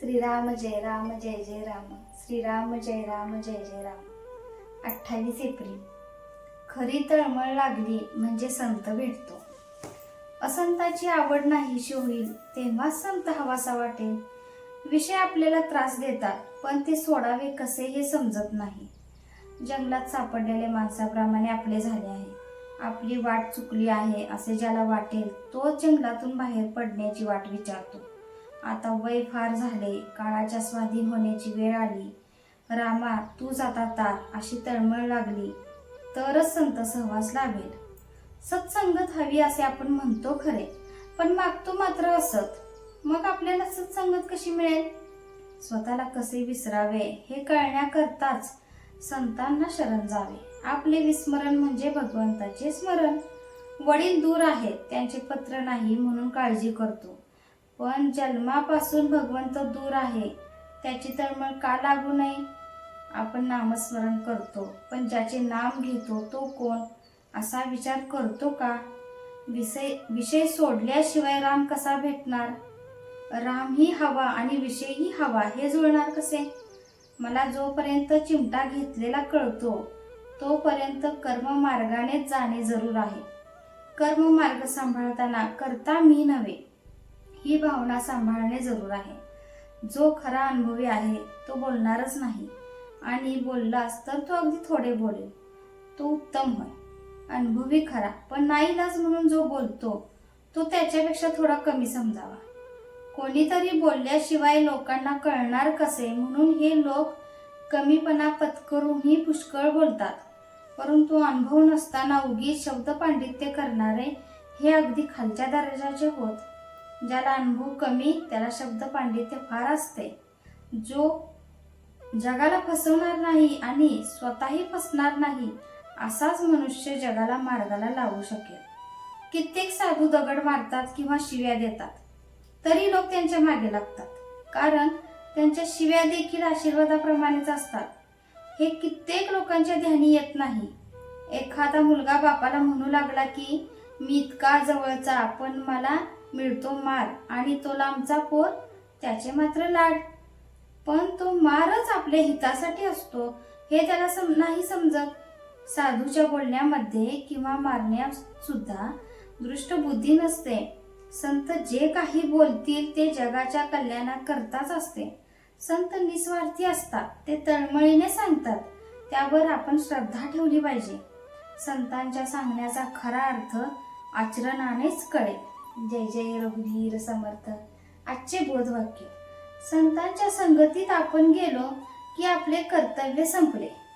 श्रीराम जय राम जय जय राम. श्रीराम जय राम जय जय राम. अठ्ठावीस एप्रिल. खरी तळमळ लागली म्हणजे संत भेटतो. असंताची आवड नाहीशी होईल तेव्हाच संत हवासा वाटेल. विषय आपल्याला त्रास देतात पण ते सोडावे कसे हे समजत नाही. जंगलात सापडलेल्या माणसाप्रमाणे आपले झाले आहे. आपली वाट चुकली आहे असे ज्याला वाटेल तो जंगलातून बाहेर पडण्याची वाट विचारतो. आता वय फार झाले काळाच्या स्वाधीन होण्याची वेळ आली. रामा तूच आता तार अशी तळमळ लागली. तरच संत सहवास लाभेल. सत्संगत हवी असे आपण म्हणतो खरे पण मागतो मात्र असत. मग आपल्याला सत्संगत कशी मिळेल? स्वतःला कसे विसरावे हे कळण्याकरताच संतांना शरण जावे. आपले विस्मरण म्हणजे भगवंताचे स्मरण. वडील दूर आहेत त्यांचे पत्र नाही म्हणून काळजी करतो. पण जन्मापासून भगवंत दूर आहे. त्याची तळमळ का लागू नये? आपण नामस्मरण करतो पण ज्याचे नाम घेतो तो कोण? असा विचार करतो का? विषय विषय सोडल्याशिवाय राम कसा भेटणार? राम ही हवा आणि विषय ही हवा हे जुळणार कसे? मला जोपर्यंत चिमटा घेतलेला कळतो तोपर्यंत कर्म मार्गानेच जाणे जरूर आहे. कर्म मार्ग सांभाळताना करता मी नव्हे. ही भावना सांभाळणे जरूर आहे. जो खरा अनुभवी आहे तो बोलणारच नाही. आणि बोललास तर तो अगदी थोडे बोलेल. तो उत्तम होय. अनुभवी खरा पण नाईलाज म्हणून जो बोलतो तो त्याच्यापेक्षा थोडा कमी समजावा. कोणीतरी बोलल्याशिवाय लोकांना कळणार कसे म्हणून हे लोक कमीपणा पत्करूनही पुष्कळ बोलतात. परंतु अनुभव नसताना उगीच शब्द पांडित्य करणारे हे अगदी खालच्या दर्जाचे होत. ज्याला अनुभव कमी त्याला शब्द पांडित्य फार असते. जो जगाला फसवणार नाही आणि स्वतःही फसणार नाही असाच मनुष्य जगाला मार्गाला लावू शकेल. कित्येक साधू दगड मारतात किंवा शिव्या देतात. तरी लोक त्यांच्या मागे लागतात. कारण त्यांच्या शिव्या देखील आशीर्वादाप्रमाणेच असतात. हे कित्येक लोकांच्या ध्यानी येत नाही. एखादा मुलगा बापाला म्हणू लागला की मी इतका जवळचा पण मला मिळतो मार आणि तो लांबचा पोर त्याचे मात्र लाड. पण तो मारच आपल्या हितासाठी असतो हे त्याला सम नाही समजत. साधूच्या बोलण्यामध्ये किंवा मारण्यात सुद्धा दृष्ट बुद्धी नसते. संत जे काही बोलतील ते जगाच्या कल्याणाकरताच असते. संत निस्वार्थी असतात ते तळमळीने सांगतात. त्यावर आपण श्रद्धा ठेवली पाहिजे. संतांच्या सांगण्याचा खरा अर्थ आचरणानेच कळेल जय जय रघुवीर समर्थ. आजचे बोधवाक्य. संतांच्या संगतीत आपण गेलो की आपले कर्तव्य संपले.